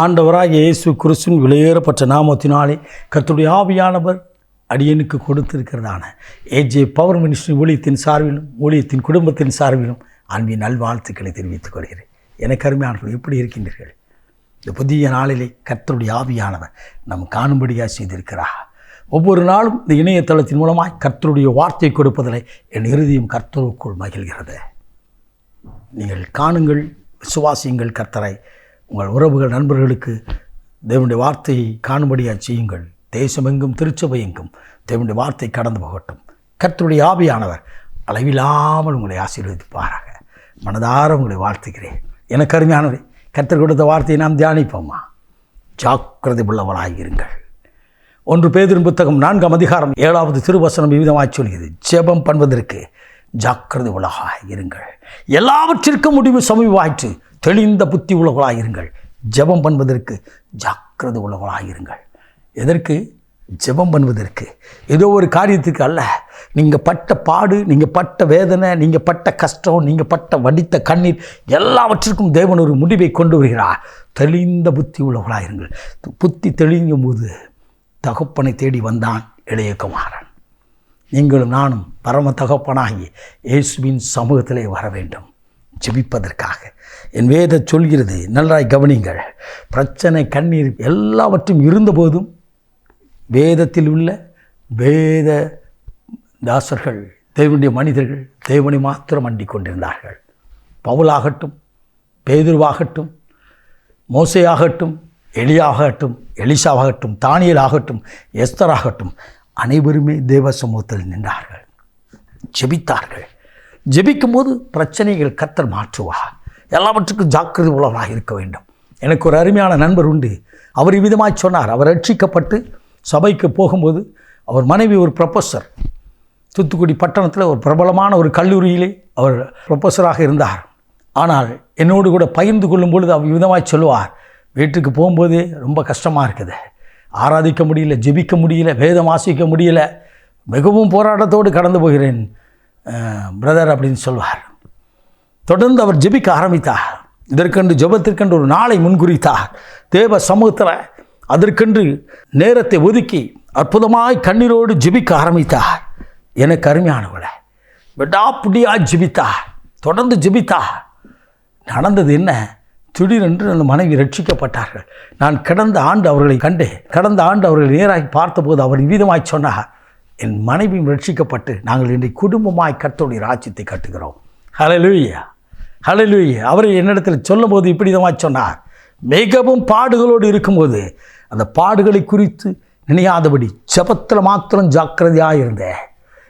ஆண்டவராக இயேசு கிறிஸ்துவின் விலையேறப்பட்ட நாமத்தினாலே கர்த்தருடைய ஆவியானவர் அடியனுக்கு கொடுத்திருக்கிறதான. ஏஜே பவர் மினிஸ்ட்ரி ஊழியத்தின் சார்பிலும் ஊழியத்தின் குடும்பத்தின் சார்பிலும் அன்பின் நல்வாழ்த்துக்களை தெரிவித்துக் கொள்கிறேன். எனக்கு அருமையானவர்கள் எப்படி இருக்கின்றீர்கள்? இந்த புதிய நாளிலே கர்த்தருடைய ஆவியானவர் நம் காணும்படியாக செய்திருக்கிறார். ஒவ்வொரு நாளும் இந்த இணையதளத்தின் மூலமாக கர்த்தருடைய வார்த்தை கொடுப்பதில் என் இறுதியும் கர்த்தருக்குள் மகிழ்கிறது. நீங்கள் காணுங்கள் விசுவாசியுங்கள் கர்த்தரை. உங்கள் உறவுகள் நண்பர்களுக்கு தேவனுடைய வார்த்தையை காணும்படியாக செய்யுங்கள். தேசமெங்கும் திருச்சபை எங்கும் தேவனுடைய வார்த்தை கடந்து போகட்டும். கர்த்தருடைய ஆவியானவர் அளவில்லாமல் உங்களை ஆசீர்வதிப்பாராக. மனதார உங்களை வாழ்த்துகிறேன். எனக்கு அருமையானவரே கர்த்தர் கொடுத்த வார்த்தையை நாம் தியானிப்போம்மா ஜாக்கிரதை உள்ளவராகிருங்கள் ஒன்று பேதிரும் புத்தகம் நான்காம் அதிகாரம் ஏழாவது திருவசனம் விவிதமாக சொல்கிறது. ஜெபம் பண்ணுவதற்கு ஜாக்கிரதை உலகாக இருங்கள். எல்லாவற்றிற்கும் முடிவு சமீபாயிற்று தெளிந்த புத்தி உள்ளவர்களாயிருங்கள். ஜபம் ஜெபம் பண்ணுவதற்கு ஜாக்கிரதை உள்ளவர்களாயிருங்கள். எதற்கு? ஜெபம் பண்ணுவதற்கு. ஏதோ ஒரு காரியத்துக்கு அல்ல. நீங்கள் பட்ட பாடு நீங்கள் பட்ட வேதனை நீங்கள் பட்ட கஷ்டம் நீங்கள் பட்ட வடித்த கண்ணீர் எல்லாவற்றிற்கும் தேவன் ஒரு முடிவை கொண்டு வருகிறார். தெளிந்த புத்தி உள்ளவர்களாயிருங்கள். புத்தி தெளிங்கும் போது தகப்பனை தேடி வந்தான் இளைய குமாரன். நீங்களும் நானும் பரம தகப்பனாகி இயேசுவின் சமூகத்திலே வர வேண்டும். ஜெபிப்பதற்காக. என் வேத சொல்கிறது நன்றாய் கவனிங்கள். பிரச்சனை கண்ணீர் எல்லாவற்றும் இருந்தபோதும் வேதத்தில் உள்ள வேத தாசர்கள் தேவனுடைய மனிதர்கள் தேவனை மாத்திரம் அண்டிக் கொண்டிருந்தார்கள். பவுலாகட்டும் பேதுருவாகட்டும் மோசையாகட்டும் எலியாகட்டும் எலிசாவாகட்டும் தானியல் ஆகட்டும் எஸ்தராகட்டும் அனைவருமே தேவ சமூகத்தில் நின்றார்கள். ஜெபித்தார்கள். ஜெபிக்கும் போது பிரச்சனைகள் கத்தர் மாற்றுவார். எல்லாவற்றுக்கும் ஜாக்கிரதை உள்ளவராக இருக்க வேண்டும். எனக்கு ஒரு அருமையான நண்பர் உண்டு. அவர் இவ்விதமாய் சொன்னார். அவர் ரட்சிக்கப்பட்டு சபைக்கு போகும்போது அவர் மனைவி ஒரு ப்ரொஃபஸர் தூத்துக்குடி பட்டணத்தில் ஒரு பிரபலமான ஒரு கல்லூரியிலே அவர் ப்ரொஃபஸராக இருந்தார். ஆனால் என்னோடு கூட பகிர்ந்து கொள்ளும் பொழுது அவர் விதமாக சொல்லுவார். வீட்டுக்கு போகும்போதே ரொம்ப கஷ்டமாக இருக்குது. ஆராதிக்க முடியல ஜெபிக்க முடியல வேதம் ஆசிக்க முடியல. மிகவும் போராட்டத்தோடு கடந்து போகிறேன். பிரதர் அப்படின்னு சொல்வார். தொடர்ந்து அவர் ஜெபிக்க ஆரம்பித்தார். இதற்கென்று ஜெபத்திற்கென்று ஒரு நாளை முன்குறித்தார். தேவ சமூகத்தில் அதற்கென்று நேரத்தை ஒதுக்கி அற்புதமாய் கண்ணீரோடு ஜெபிக்க ஆரம்பித்தார். எனக்கு அருமையானவளை விடாப்புடியாக ஜெபித்தார். தொடர்ந்து ஜெபித்தார். நடந்தது என்ன? திடீரென்று அந்த மனைவி ரட்சிக்கப்பட்டார்கள். நான் கடந்த ஆண்டு அவர்களை கண்டு கடந்த ஆண்டு அவர்களை நேராகி பார்த்தபோது அவர் விதமாய் சொன்னார். என் மனைவியும் ரட்சிக்கப்பட்டு நாங்கள் இன்றைக்கு குடும்பமாய் கர்த்தருடைய ராஜ்யத்தை கட்டுகிறோம். ஹலலூயா ஹலலூயா அவரை என்னிடத்தில் சொல்லும்போது இப்படி தான் சொன்னார். மிகவும் பாடுகளோடு இருக்கும்போது அந்த பாடுகளை குறித்து நினையாதபடி ஜபத்தில் மாத்திரம் ஜாக்கிரதையாக இருந்தேன்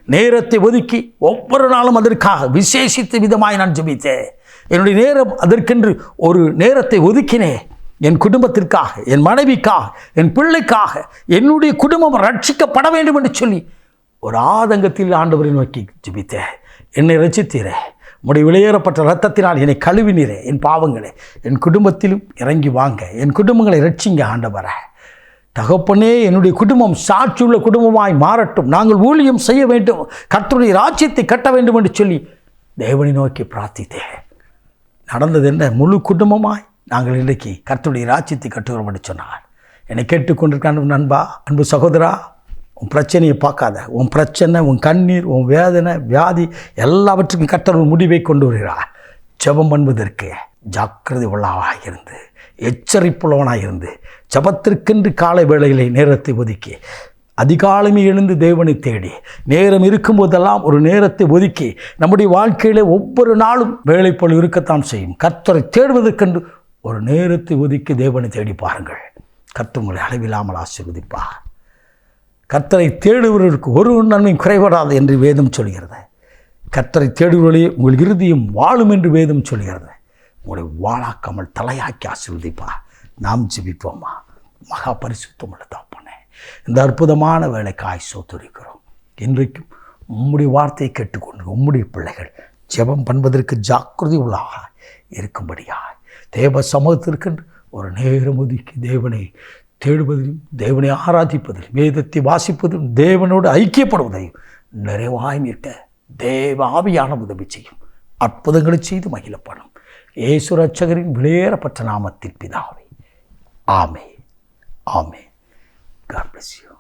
நேரத்தை ஒதுக்கி ஒவ்வொரு நாளும் அதற்காக விசேஷித்த விதமாய் நான் ஜபித்தேன். என்னுடைய நேரம் அதற்கென்று ஒரு நேரத்தை ஒதுக்கினேன் என் குடும்பத்திற்காக என் மனைவிக்காக என் பிள்ளைக்காக என்னுடைய குடும்பம் ரட்சிக்கப்பட வேண்டும் என்று சொல்லி ஒரு ஆதங்கத்தில் ஆண்டவரை நோக்கி ஜபித்தேன் என்னை ரசித்தீரே. முடி வெளியேறப்பட்ட ரத்தத்தினால் என்னை கழுவினீரே என் பாவங்களே. என் குடும்பத்திலும் இறங்கி வாங்க என் குடும்பங்களை ரட்சிங்க ஆண்டவரை. தகப்பனே என்னுடைய குடும்பம் சாட்சியுள்ள குடும்பமாய் மாறட்டும். நாங்கள் ஊழியம் செய்ய வேண்டும் கர்த்தருடைய ராஜ்யத்தை கட்ட வேண்டும் என்று சொல்லி தேவனை நோக்கி பிரார்த்தித்தேன் நடந்தது என்ன முழு குடும்பமாய் நாங்கள் இன்றைக்கு கர்த்தருடைய ராஜ்யத்தை கட்டுகிறோம் என்று சொன்னார். என்னை கேட்டுக்கொண்டிருக்கான் நண்பா அன்பு சகோதரா உன் பிரச்சனையை பார்க்காத. உன் பிரச்சனை உன் கண்ணீர் உன் வேதனை வியாதி எல்லாவற்றுக்கும் கர்த்தர் ஒரு முடிவை கொண்டு வருகிறார். ஜெபம் பண்ணுவதற்கு ஜாக்கிரதை உள்ளாவாக இருந்து எச்சரிப்புள்ளவனாக இருந்து ஜபத்திற்கென்று காலை வேளையிலே நேரத்தை ஒதுக்கி அதிகாலமே எழுந்து தேவனை தேடி நேரம் இருக்கும்போதெல்லாம் ஒரு நேரத்தை ஒதுக்கி நம்முடைய வாழ்க்கையிலே ஒவ்வொரு நாளும் வேலை போல் இருக்கத்தான் செய்யும். கர்த்தரை தேடுவதற்கென்று ஒரு நேரத்தை ஒதுக்கி தேவனை தேடி பாருங்கள். கர்த்தர் உங்களை அளவில்லாமல் ஆசீர்வதிப்பார். கர்த்தரை தேடுபவர்களுக்கு ஒரு நன்மையும் குறைபடாது என்று வேதம் சொல்கிறது. கர்த்தரை தேடுபவர்களே உங்கள் இறுதியும் வாழும் என்று வேதம் சொல்கிறது. உங்களை வாழாக்காமல் தலையாக்கி ஆசிர்வதிப்பா. நாம் ஜெபிப்போம்மா. மகா பரிசுத்தம் உள்ள தாப்பனே இந்த அற்புதமான வேலைக்காய் சோத்துரிக்கிறோம். இன்றைக்கும் உம்முடைய வார்த்தையை கேட்டுக்கொண்டு உம்முடைய பிள்ளைகள் ஜெபம் பண்ணுவதற்கு ஜாக்கிரதை உள்ளாக இருக்கும்படியாய். தேவ சமூகத்திற்கு ஒரு நேரம் ஒதுக்கி தேவனை தேடுவதிலும் தேவனை ஆராதிப்பதிலும் வேதத்தை வாசிப்பதிலும் தேவனோடு ஐக்கியப்படுவதையும் நிறைவாய் நிற்க தேவ ஆவியான உதவி செய்யும். அற்புதங்களை செய்து மகிழப்படும். ஏசு ரட்சகரின் விளையேறப்பட்ட நாமத்தின் பிதாவை. ஆமே ஆமே காட் பிளஸ் யூ